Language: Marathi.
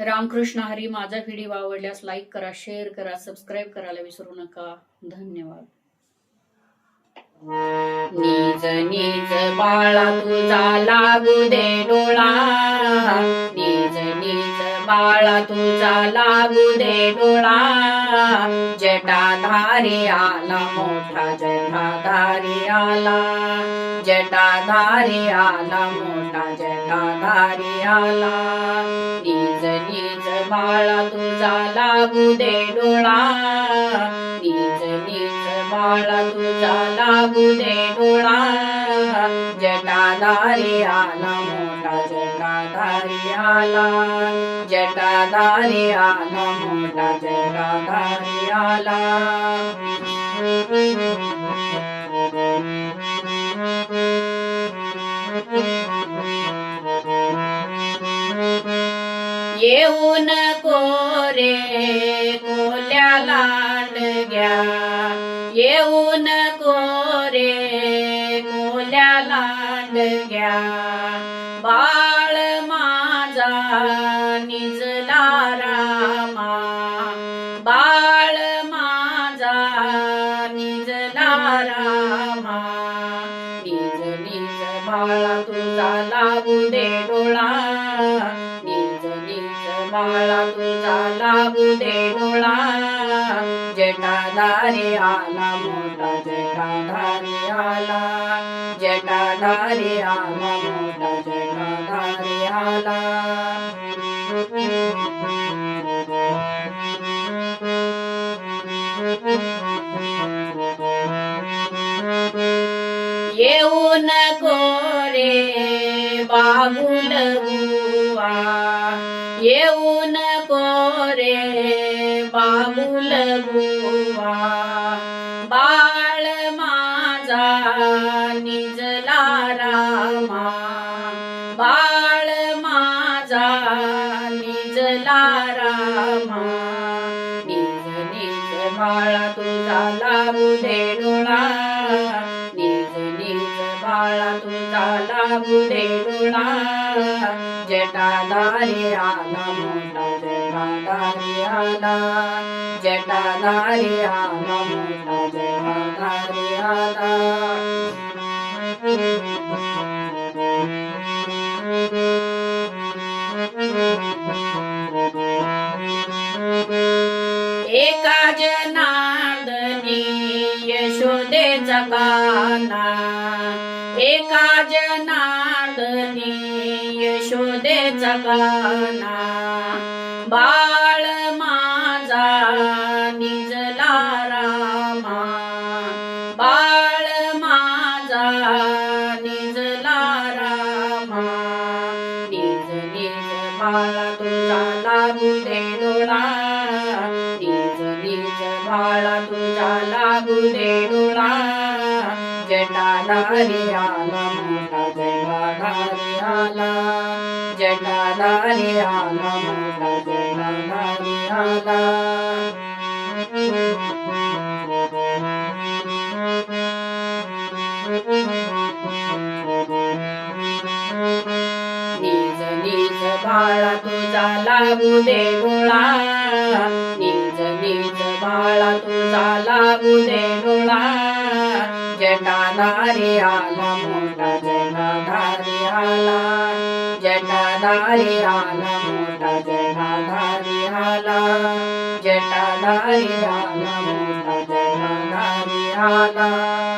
रामकृष्ण हरी माझा व्हिडिओ आवडल्यास लाईक करा शेअर करा सबस्क्राईब करायला विसरू नका. धन्यवाद. निज निज बाळा तुझा लागू दे डोळा. निज निज बाळा तुझा लागू दे डोळा. जटाधारी आला मोठा जटाधारी आला. जटाधारी आला मोठा जटाधारी आला. नीज माळा तुझा लागू दे डोळा. नीज नीज बाळा तुझा लागू दे डोळा. जटाधारी आला मोठा जटाधारी आला. जटाधारी आला मोठा जटाधारी आला. येऊन कोरे कोल्या लांडग्या येऊ नको रे कोल्या लांडग्या बाळ माझा निजला रामा. बाळ माझा निजला रामा. निज निज बाळा तुझा लागू दे डोळा. तुझा लागू दे डोळा जटाधारी आला मोठा जटाधारी आला जटाधारी आला मोठा जटाधारी आला येऊ नको रे बाबुल बाबुल बाळ माझा निजला रामा. बाळ माझा निजला रामा. निज निज बाळा तुझा लागू दे डोळा निज निज बाळा तुझा लागू दे डोळा जटाधारी आला मोठा जटाधारी आला जटाधारी आला एका जनादनी यशोदेचा काना एका जनादनी यशोदेचा काना बाळा तुझा लागू दे डोळा निज निज बाळा तुझा लागू दे डोळा जटाधारी आला मोठा जटाधारी आला जटाधारी आला मोठा बाळा तुझा लागू दे डोळा निज निज बाळा तुझा लागू दे डोळा जटाधारी आला मोठा जटाधारी आला. जटाधारी आला मोठा जटाधारी आला. जटाधारी आला मोठा जटाधारी आला.